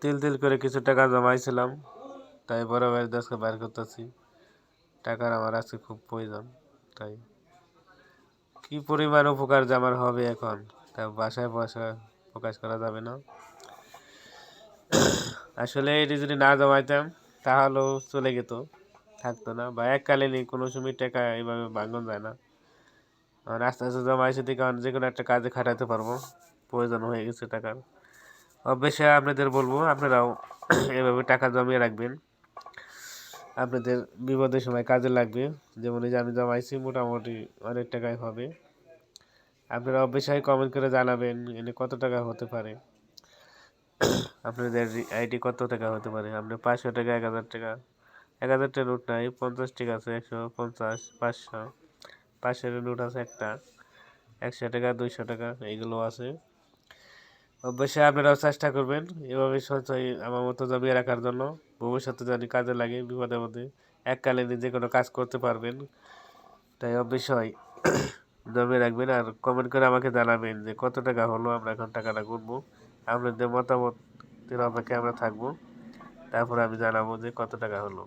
তিল তিল করে কিছু টাকা জমাইছিলাম, তাই বড় ভাইয়ের দেশকে বাইর করতেছি। টাকার আমার আজকে খুব প্রয়োজন, তাই। কি পরিমাণ উপকার যে আমার হবে এখন, তা বাসায় বসা প্রকাশ করা যাবে না। আসলে এটি যদি না জমাইতাম, তাহলেও চলে যেত থাকতো না, বা এককালীনই কোনো সময় টাকা এইভাবে ভাঙন যায় না। আর আস্তে আস্তে জমাইছে দিকে যে কোনো একটা কাজে খাটাতে পারব, প্রয়োজন হয়ে গেছে টাকার। অবশ্যই আপনাদের বলব, আপনারাও এভাবে টাকা জমিয়ে রাখবেন। আপনাদের বিপদের সময় কাজে লাগবে। যেমন এই যে আমি জমাইছি, মোটামুটি অনেক টাকাই হবে। আপনারা অবশ্যই কমেন্ট করে জানাবেন, এনে কত টাকা হতে পারে। আপনাদের আইডি কত টাকা হতে পারে? আপনি পাঁচশো টাকা, এক হাজার টাকা। এক হাজার টাকা নোট নাই, পঞ্চাশ টাকা আছে, একশো পঞ্চাশ, পাঁচশো। পাঁচশোর নোট আছে একটা। একশো টাকা, দুইশো টাকা, এইগুলো আছে। অবশ্যই আপনারাও চেষ্টা করবেন। এভাবে সঞ্চয় আমার মতো জমিয়ে রাখার জন্য। ভবিষ্যতে জানি কাজে লাগে বিপদে মধ্যে এককালীন যে কোনো কাজ করতে পারবেন। তাই অবশ্যই জমিয়ে রাখবেন আর কমেন্ট করে আমাকে জানাবেন যে কত টাকা হলো, আমরা এখন টাকাটা গুনবো, আপনাদের মতামতের অপেক্ষায় আমরা থাকব। তারপরে আমি জানাব যে কত টাকা হলো।